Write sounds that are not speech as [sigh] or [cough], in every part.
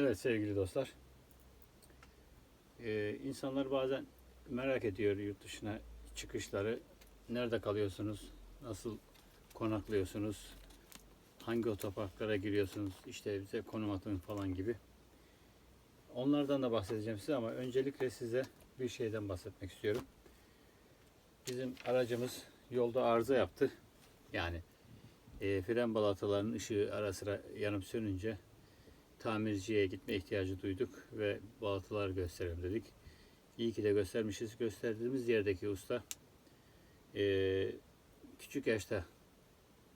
Evet sevgili dostlar. Ee, insanlar bazen merak ediyor yurt dışına çıkışları. Nerede kalıyorsunuz? Nasıl konaklıyorsunuz? Hangi otoparklara giriyorsunuz? İşte bize konum atın falan gibi. Onlardan da bahsedeceğim size ama öncelikle size bir şeyden bahsetmek istiyorum. Bizim aracımız yolda arıza yaptı. Yani e, fren balatalarının ışığı ara sıra yanıp sönünce tamirciye gitme ihtiyacı duyduk ve balatalar gösterelim dedik. İyi ki de göstermişiz. Gösterdiğimiz yerdeki usta eee, küçük yaşta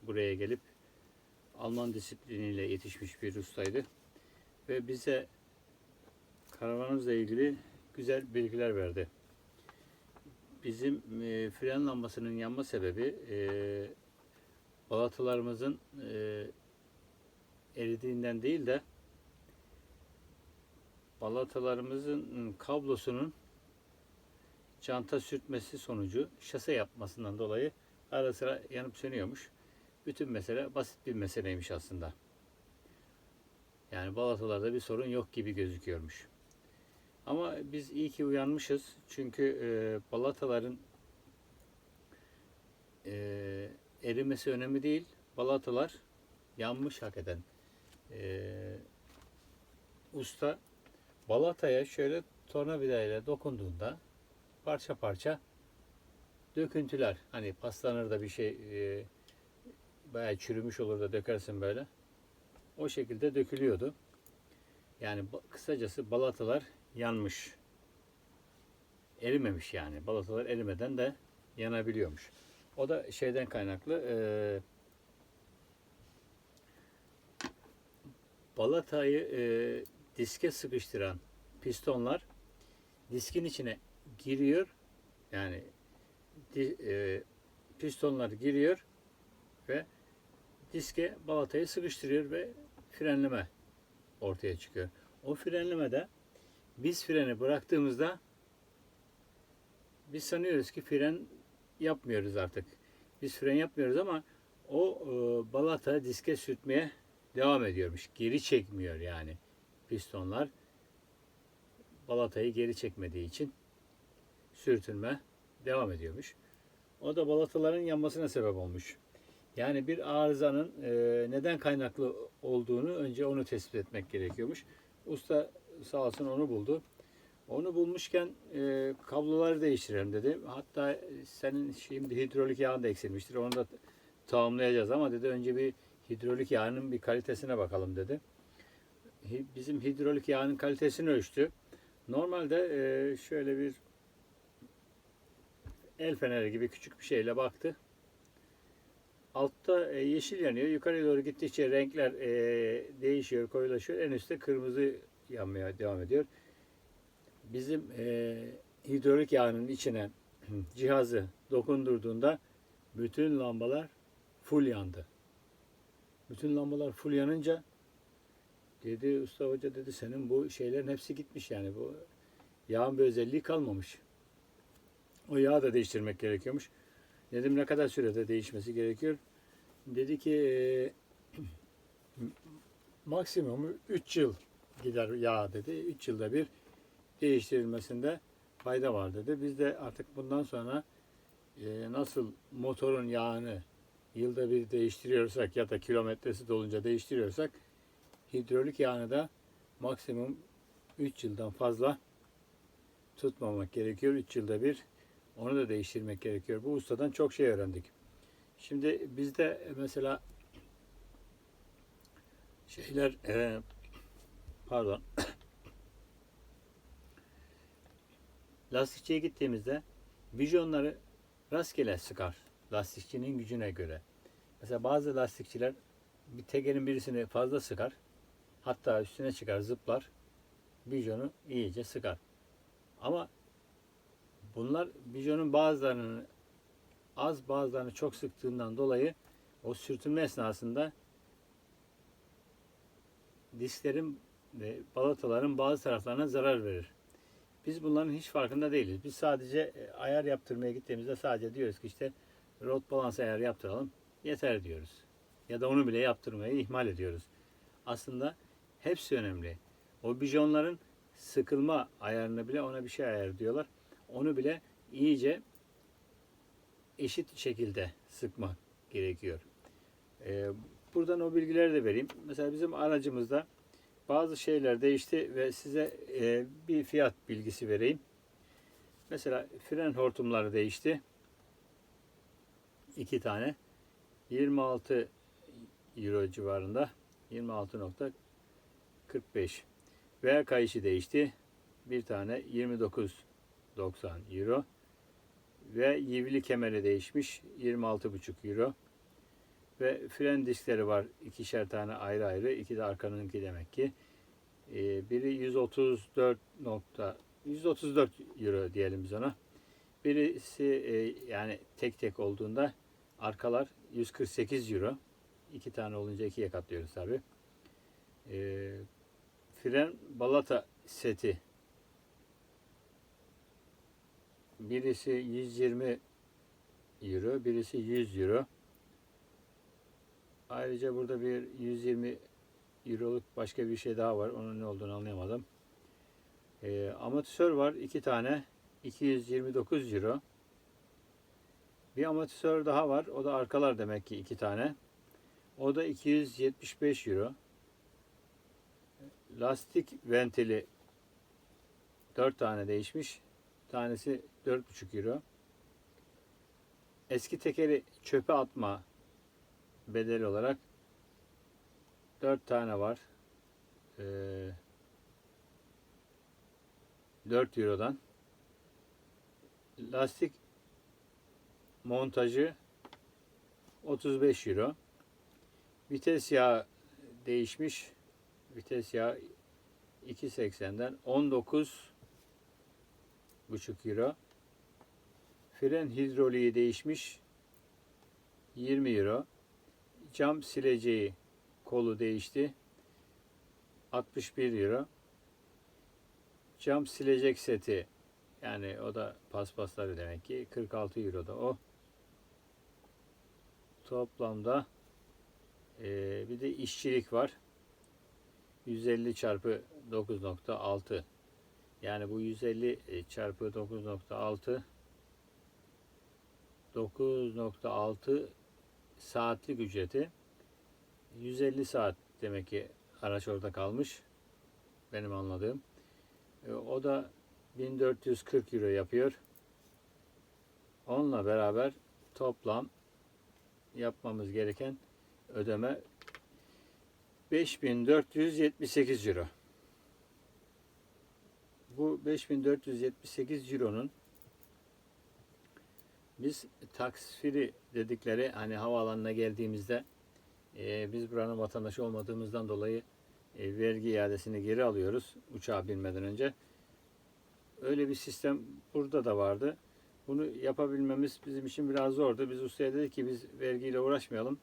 buraya gelip Alman disipliniyle yetişmiş bir ustaydı. Ve bize karavanımızla ilgili güzel bilgiler verdi. Bizim eee, fren lambasının yanma sebebi eee balatalarımızın eee eridiğinden değil de balatalarımızın kablosunun çanta sürtmesi sonucu şase yapmasından dolayı ara sıra yanıp sönüyormuş. Bütün mesele basit bir meseleymiş aslında. Yani balatalarda bir sorun yok gibi gözüküyormuş. Ama biz iyi ki uyanmışız. Çünkü e, balataların e, erimesi önemli değil. Balatalar yanmış hakikaten. E, usta balataya şöyle tornavidayla dokunduğunda parça parça döküntüler. Hani paslanır da bir şey e, bayağı çürümüş olur da dökersin böyle. O şekilde dökülüyordu. Yani kısacası balatalar yanmış. Erimemiş yani. Balatalar erimeden de yanabiliyormuş. O da şeyden kaynaklı. E, balatayı e, diske sıkıştıran pistonlar diskin içine giriyor. Yani e, pistonlar giriyor ve diske balatayı sıkıştırıyor ve frenleme ortaya çıkıyor. O frenlemede biz freni bıraktığımızda biz sanıyoruz ki fren yapmıyoruz artık. Biz fren yapmıyoruz ama o e, balata diske sürtmeye devam ediyormuş. Geri çekmiyor yani pistonlar balatayı geri çekmediği için sürtünme devam ediyormuş. O da balataların yanmasına sebep olmuş. Yani bir arızanın e, neden kaynaklı olduğunu önce onu tespit etmek gerekiyormuş. Usta sağ olsun onu buldu. Onu bulmuşken e, kabloları değiştirelim dedi. Hatta senin şimdi hidrolik yağın da eksilmiştir. Onu da tamamlayacağız ama dedi önce bir hidrolik yağının bir kalitesine bakalım dedi. Bizim hidrolik yağının kalitesini ölçtü. Normalde e, şöyle bir el feneri gibi küçük bir şeyle baktı. Altta e, yeşil yanıyor. Yukarıya doğru gittikçe renkler e, değişiyor, koyulaşıyor. En üstte kırmızı yanmaya devam ediyor. Bizim hidrolik yağının içine [clears throat] cihazı dokundurduğunda bütün lambalar full yandı. Bütün lambalar full yanınca dedi usta hoca dedi senin bu şeylerin hepsi gitmiş yani bu yağın bir özelliği kalmamış. O yağı da değiştirmek gerekiyormuş. Dedim ne kadar sürede değişmesi gerekiyor? Dedi ki e, maksimum 3 yıl gider yağ dedi. 3 yılda bir değiştirilmesinde fayda var dedi. Biz de artık bundan sonra e, nasıl motorun yağını yılda bir değiştiriyorsak ya da kilometresi dolunca değiştiriyorsak hidrolik yağını da maksimum 3 yıldan fazla tutmamak gerekiyor. 3 yılda bir onu da değiştirmek gerekiyor. Bu ustadan çok şey öğrendik. Şimdi bizde mesela şeyler e, pardon [coughs] lastikçiye gittiğimizde vijonları rastgele sıkar lastikçinin gücüne göre. Mesela bazı lastikçiler bir tekerin birisini fazla sıkar. Hatta üstüne çıkar zıplar. Vijonu iyice sıkar. Ama bunlar vijonun bazılarını az bazılarını çok sıktığından dolayı o sürtünme esnasında disklerin ve balataların bazı taraflarına zarar verir. Biz bunların hiç farkında değiliz. Biz sadece e, ayar yaptırmaya gittiğimizde sadece diyoruz ki işte rot balans ayarı yaptıralım. Yeter diyoruz. Ya da onu bile yaptırmayı ihmal ediyoruz. Aslında hepsi önemli. O bijonların sıkılma ayarını bile ona bir şey ayar diyorlar. Onu bile iyice eşit şekilde sıkmak gerekiyor. Ee, buradan o bilgileri de vereyim. Mesela bizim aracımızda bazı şeyler değişti ve size e, bir fiyat bilgisi vereyim. Mesela fren hortumları değişti. İki tane. 26 euro civarında. 26.45 V kayışı değişti. Bir tane 29.90 euro. Ve yivli kemeri değişmiş. 26.5 euro. Ve fren diskleri var. ikişer tane ayrı ayrı. İki de arkanınki demek ki. Ee, biri 134 nokta 134 euro diyelim biz ona. Birisi e, yani tek tek olduğunda arkalar 148 euro. İki tane olunca ikiye katlıyoruz tabi. Ee, fren balata seti birisi 120 euro, birisi 100 euro. Ayrıca burada bir 120 euroluk başka bir şey daha var. Onun ne olduğunu anlayamadım. Ee, amatör var. iki tane. 229 euro. Bir amatör daha var. O da arkalar demek ki iki tane. O da 275 euro. Lastik ventili 4 tane değişmiş. Tanesi 4,5 euro. Eski tekeri çöpe atma bedel olarak 4 tane var. Ee, 4 Euro'dan. Lastik montajı 35 Euro. Vites yağı değişmiş. Vites yağı 2.80'den 19 buçuk euro. Fren hidroliği değişmiş. 20 euro. Cam sileceği kolu değişti. 61 euro. Cam silecek seti yani o da paspasları demek ki 46 euro da o. Toplamda eee, bir de işçilik var. 150 çarpı 9.6 yani bu 150 çarpı 9.6 9.6 saatlik ücreti 150 saat demek ki araç orada kalmış. Benim anladığım. E, O da 1440 euro yapıyor. Onunla beraber toplam yapmamız gereken ödeme 5478 euro. Bu 5478 euronun biz taksfiri dedikleri hani havaalanına geldiğimizde e, biz buranın vatandaşı olmadığımızdan dolayı e, vergi iadesini geri alıyoruz uçağa binmeden önce. Öyle bir sistem burada da vardı. Bunu yapabilmemiz bizim için biraz zordu. Biz ustaya dedik ki biz vergiyle uğraşmayalım.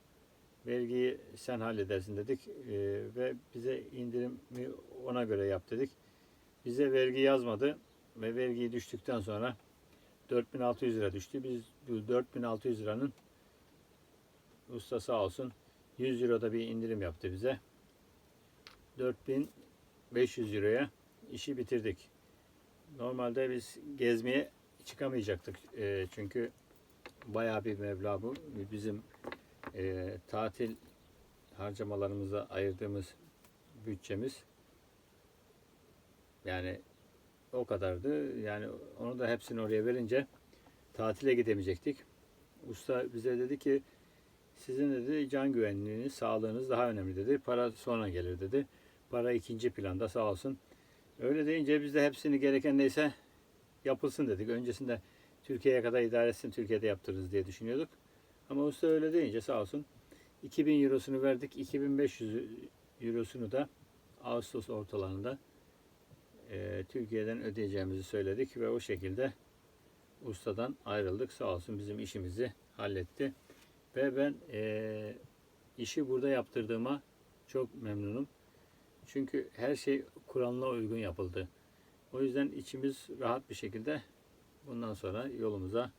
Vergiyi sen halledersin dedik E, ve bize indirimi ona göre yap dedik. Bize vergi yazmadı ve vergiyi düştükten sonra 4600 lira düştü. Biz bu 4600 liranın usta sağ olsun 100 euroda bir indirim yaptı bize. 4500 euroya işi bitirdik. Normalde biz gezmeye çıkamayacaktık. E, çünkü bayağı bir meblağ bu. Bizim e, tatil harcamalarımıza ayırdığımız bütçemiz yani o kadardı. Yani onu da hepsini oraya verince tatile gidemeyecektik. Usta bize dedi ki sizin dedi can güvenliğiniz, sağlığınız daha önemli dedi. Para sonra gelir dedi. Para ikinci planda sağ olsun. Öyle deyince biz de hepsini gereken neyse yapılsın dedik. Öncesinde Türkiye'ye kadar idare etsin, Türkiye'de yaptırırız diye düşünüyorduk. Ama usta öyle deyince sağ olsun 2000 eurosunu verdik. 2500 eurosunu da Ağustos ortalarında e, Türkiye'den ödeyeceğimizi söyledik ve o şekilde ustadan ayrıldık. Sağ olsun bizim işimizi halletti. Ve ben e, işi burada yaptırdığıma çok memnunum. Çünkü her şey Kur'an'la uygun yapıldı. O yüzden içimiz rahat bir şekilde bundan sonra yolumuza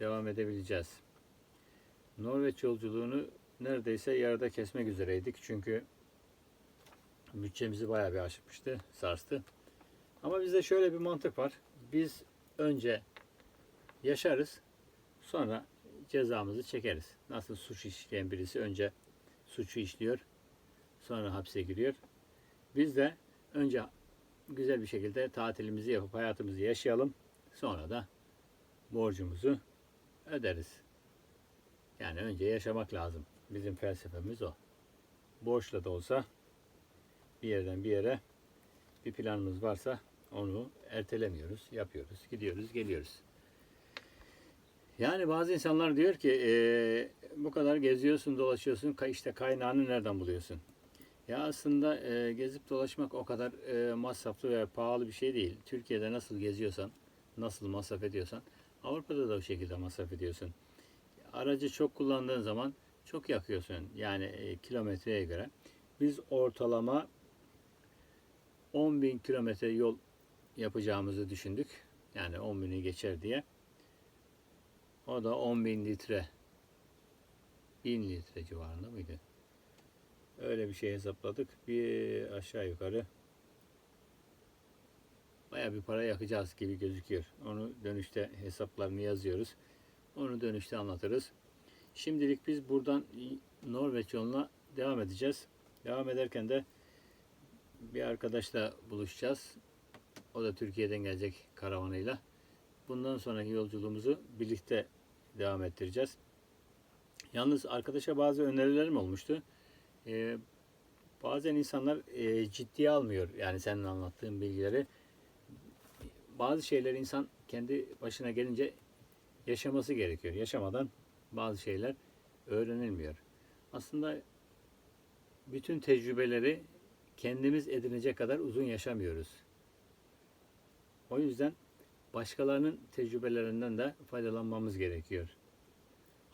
devam edebileceğiz. Norveç yolculuğunu neredeyse yarıda kesmek üzereydik. Çünkü bütçemizi bayağı bir aşmıştı, sarstı. Ama bizde şöyle bir mantık var. Biz önce yaşarız, sonra cezamızı çekeriz. Nasıl suç işleyen birisi önce suçu işliyor, sonra hapse giriyor. Biz de önce güzel bir şekilde tatilimizi yapıp hayatımızı yaşayalım. Sonra da borcumuzu öderiz. Yani önce yaşamak lazım. Bizim felsefemiz o. Borçla da olsa bir yerden bir yere bir planımız varsa onu ertelemiyoruz, yapıyoruz, gidiyoruz, geliyoruz. Yani bazı insanlar diyor ki eee, bu kadar geziyorsun, dolaşıyorsun, işte kaynağını nereden buluyorsun? Ya aslında eee, gezip dolaşmak o kadar eee, masraflı ve pahalı bir şey değil. Türkiye'de nasıl geziyorsan, nasıl masraf ediyorsan, Avrupa'da da o şekilde masraf ediyorsun. Aracı çok kullandığın zaman çok yakıyorsun. Yani eee, kilometreye göre. Biz ortalama 10 bin kilometre yol yapacağımızı düşündük. Yani 10 bini geçer diye. O da 10 bin litre. 1000 litre civarında mıydı? Öyle bir şey hesapladık. Bir aşağı yukarı baya bir para yakacağız gibi gözüküyor. Onu dönüşte hesaplarını yazıyoruz. Onu dönüşte anlatırız. Şimdilik biz buradan Norveç yoluna devam edeceğiz. Devam ederken de bir arkadaşla buluşacağız. O da Türkiye'den gelecek karavanıyla. Bundan sonraki yolculuğumuzu birlikte devam ettireceğiz. Yalnız arkadaşa bazı önerilerim olmuştu. Ee, bazen insanlar e, ciddiye almıyor. Yani senin anlattığın bilgileri. Bazı şeyler insan kendi başına gelince yaşaması gerekiyor. Yaşamadan bazı şeyler öğrenilmiyor. Aslında bütün tecrübeleri kendimiz edinecek kadar uzun yaşamıyoruz. O yüzden başkalarının tecrübelerinden de faydalanmamız gerekiyor.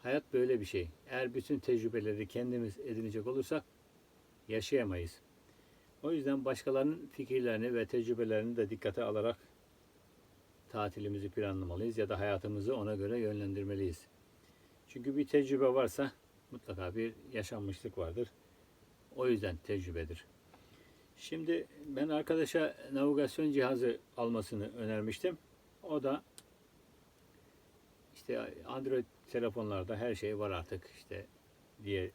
Hayat böyle bir şey. Eğer bütün tecrübeleri kendimiz edinecek olursak yaşayamayız. O yüzden başkalarının fikirlerini ve tecrübelerini de dikkate alarak tatilimizi planlamalıyız ya da hayatımızı ona göre yönlendirmeliyiz. Çünkü bir tecrübe varsa mutlaka bir yaşanmışlık vardır. O yüzden tecrübedir. Şimdi ben arkadaşa navigasyon cihazı almasını önermiştim. O da işte Android telefonlarda her şey var artık işte diye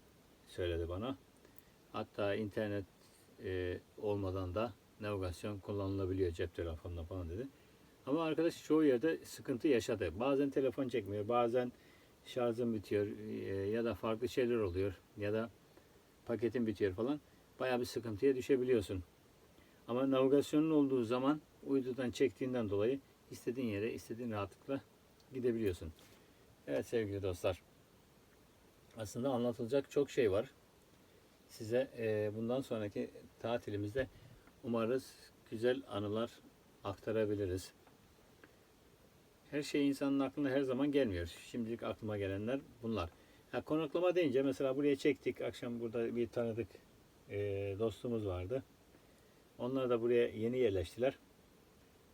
söyledi bana. Hatta internet e, olmadan da navigasyon kullanılabiliyor cep telefonunda falan dedi. Ama arkadaş çoğu yerde sıkıntı yaşadı. Bazen telefon çekmiyor, bazen şarjım bitiyor e, ya da farklı şeyler oluyor ya da paketin bitiyor falan. Bayağı bir sıkıntıya düşebiliyorsun. Ama navigasyonun olduğu zaman uydudan çektiğinden dolayı istediğin yere istediğin rahatlıkla gidebiliyorsun. Evet sevgili dostlar. Aslında anlatılacak çok şey var. Size e, bundan sonraki tatilimizde umarız güzel anılar aktarabiliriz. Her şey insanın aklına her zaman gelmiyor. Şimdilik aklıma gelenler bunlar. Ha, konaklama deyince mesela buraya çektik. Akşam burada bir tanıdık e, dostumuz vardı. Onlar da buraya yeni yerleştiler.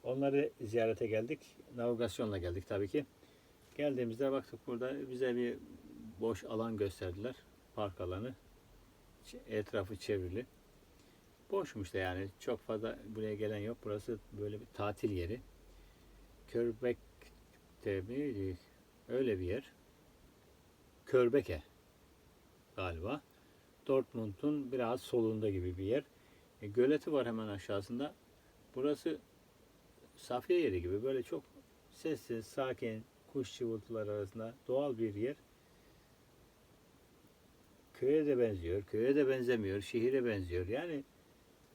Onları ziyarete geldik. Navigasyonla geldik tabii ki. Geldiğimizde baktık burada bize bir boş alan gösterdiler. Park alanı. Etrafı çevrili. Boşmuş da yani. Çok fazla buraya gelen yok. Burası böyle bir tatil yeri. Körbek'te mi? Öyle bir yer. Körbeke galiba. Dortmund'un biraz solunda gibi bir yer. E, göleti var hemen aşağısında. Burası Safiye yeri gibi böyle çok sessiz, sakin, kuş cıvıltıları arasında doğal bir yer. Köye de benziyor, köye de benzemiyor, şehire benziyor. Yani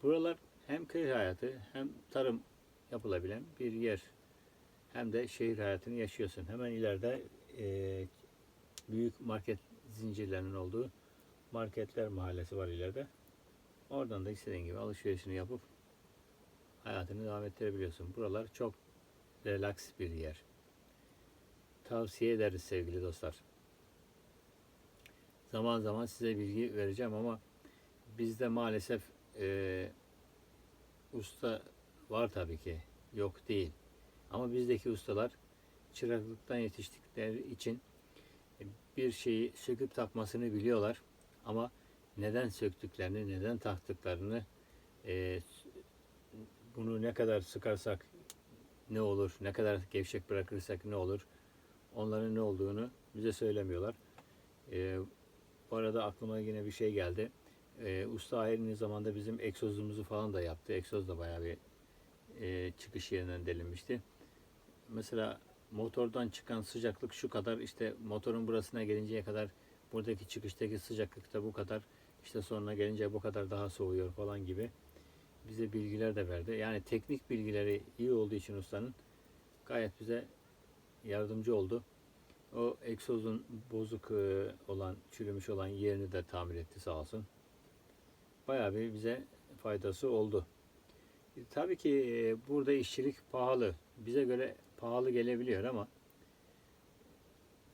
buralar hem köy hayatı hem tarım yapılabilen bir yer. Hem de şehir hayatını yaşıyorsun. Hemen ileride e, büyük market zincirlerinin olduğu marketler mahallesi var ileride. Oradan da istediğin gibi alışverişini yapıp hayatını devam ettirebiliyorsun. Buralar çok relax bir yer. Tavsiye ederiz sevgili dostlar. Zaman zaman size bilgi vereceğim ama bizde maalesef e, usta var tabii ki. Yok değil. Ama bizdeki ustalar çıraklıktan yetiştikleri için bir şeyi söküp takmasını biliyorlar. Ama neden söktüklerini, neden taktıklarını e, bunu ne kadar sıkarsak ne olur, ne kadar gevşek bırakırsak ne olur, onların ne olduğunu bize söylemiyorlar. E, bu arada aklıma yine bir şey geldi. E, usta aynı zamanda bizim egzozumuzu falan da yaptı. Egzoz da bayağı bir e, çıkış yerinden delinmişti. Mesela motordan çıkan sıcaklık şu kadar işte motorun burasına gelinceye kadar buradaki çıkıştaki sıcaklık da bu kadar işte sonuna gelince bu kadar daha soğuyor falan gibi bize bilgiler de verdi. Yani teknik bilgileri iyi olduğu için ustanın gayet bize yardımcı oldu. O egzozun bozuk e, olan, çürümüş olan yerini de tamir etti sağ olsun. Bayağı bir bize faydası oldu. E, Tabii ki e, burada işçilik pahalı. Bize göre pahalı gelebiliyor ama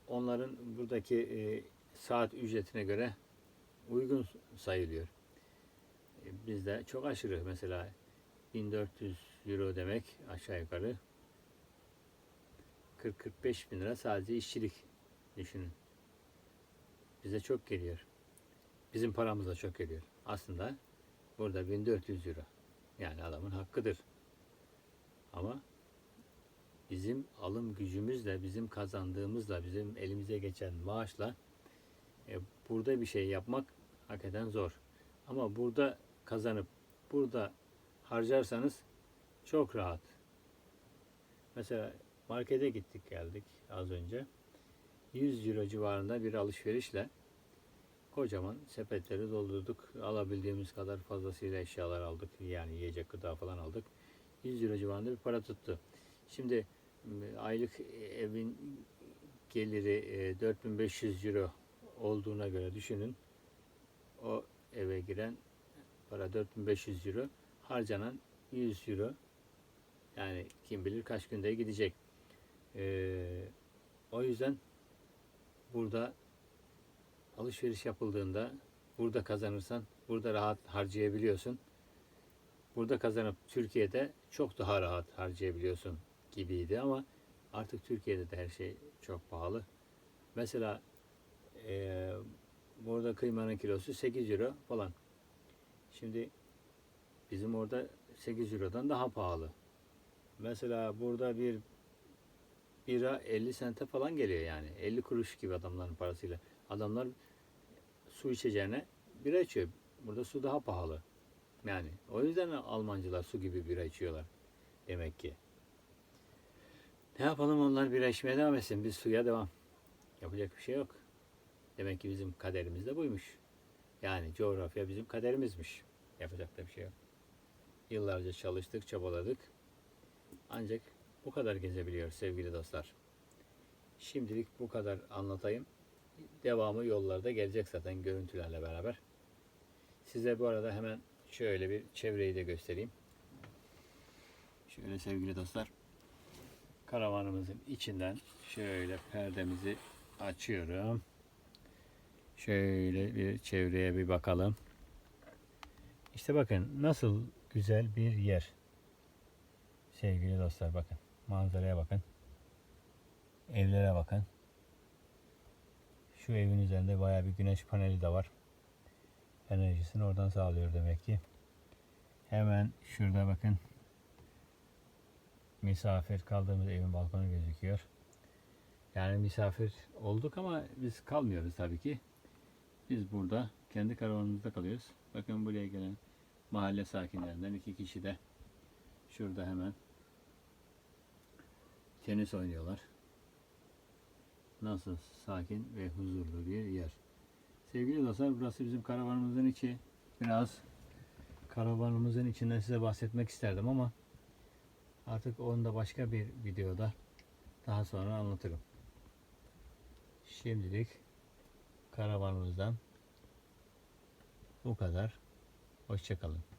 onların buradaki e, saat ücretine göre uygun sayılıyor. E, Bizde çok aşırı mesela 1400 euro demek aşağı yukarı 40-45 bin lira sadece işçilik düşünün. Bize çok geliyor. Bizim paramıza çok geliyor. Aslında burada 1400 euro. Yani adamın hakkıdır. Ama bizim alım gücümüzle, bizim kazandığımızla, bizim elimize geçen maaşla e, burada bir şey yapmak hakikaten zor. Ama burada kazanıp burada harcarsanız çok rahat. Mesela markete gittik geldik az önce. 100 euro civarında bir alışverişle kocaman sepetleri doldurduk. Alabildiğimiz kadar fazlasıyla eşyalar aldık. Yani yiyecek gıda falan aldık. 100 euro civarında bir para tuttu. Şimdi aylık evin geliri e, 4500 euro olduğuna göre düşünün. O eve giren para 4500 euro. Harcanan 100 euro. Yani kim bilir kaç günde gidecek. Ee, o yüzden burada alışveriş yapıldığında burada kazanırsan burada rahat harcayabiliyorsun. Burada kazanıp Türkiye'de çok daha rahat harcayabiliyorsun gibiydi ama artık Türkiye'de de her şey çok pahalı. Mesela eee, burada kıymanın kilosu 8 euro falan. Şimdi bizim orada 8 eurodan daha pahalı. Mesela burada bir bira 50 sente falan geliyor yani. 50 kuruş gibi adamların parasıyla. Adamlar su içeceğine bira içiyor. Burada su daha pahalı. Yani o yüzden Almancılar su gibi bira içiyorlar. Demek ki. Ne yapalım onlar bira içmeye devam etsin. Biz suya devam. Yapacak bir şey yok. Demek ki bizim kaderimiz de buymuş. Yani coğrafya bizim kaderimizmiş. Yapacak da bir şey yok. Yıllarca çalıştık, çabaladık. Ancak bu kadar gezebiliyoruz sevgili dostlar. Şimdilik bu kadar anlatayım. Devamı yollarda gelecek zaten görüntülerle beraber. Size bu arada hemen şöyle bir çevreyi de göstereyim. Şöyle sevgili dostlar. Karavanımızın içinden şöyle perdemizi açıyorum. Şöyle bir çevreye bir bakalım. İşte bakın nasıl güzel bir yer. Sevgili dostlar bakın. Manzaraya bakın. Evlere bakın. Şu evin üzerinde bayağı bir güneş paneli de var. Enerjisini oradan sağlıyor demek ki. Hemen şurada bakın. Misafir kaldığımız evin balkonu gözüküyor. Yani misafir olduk ama biz kalmıyoruz tabii ki. Biz burada kendi karavanımızda kalıyoruz. Bakın buraya gelen mahalle sakinlerinden iki kişi de şurada hemen tenis oynuyorlar. Nasıl sakin ve huzurlu bir yer. Sevgili dostlar burası bizim karavanımızın içi. Biraz karavanımızın içinden size bahsetmek isterdim ama artık onu da başka bir videoda daha sonra anlatırım. Şimdilik karavanımızdan bu kadar. Hoşçakalın.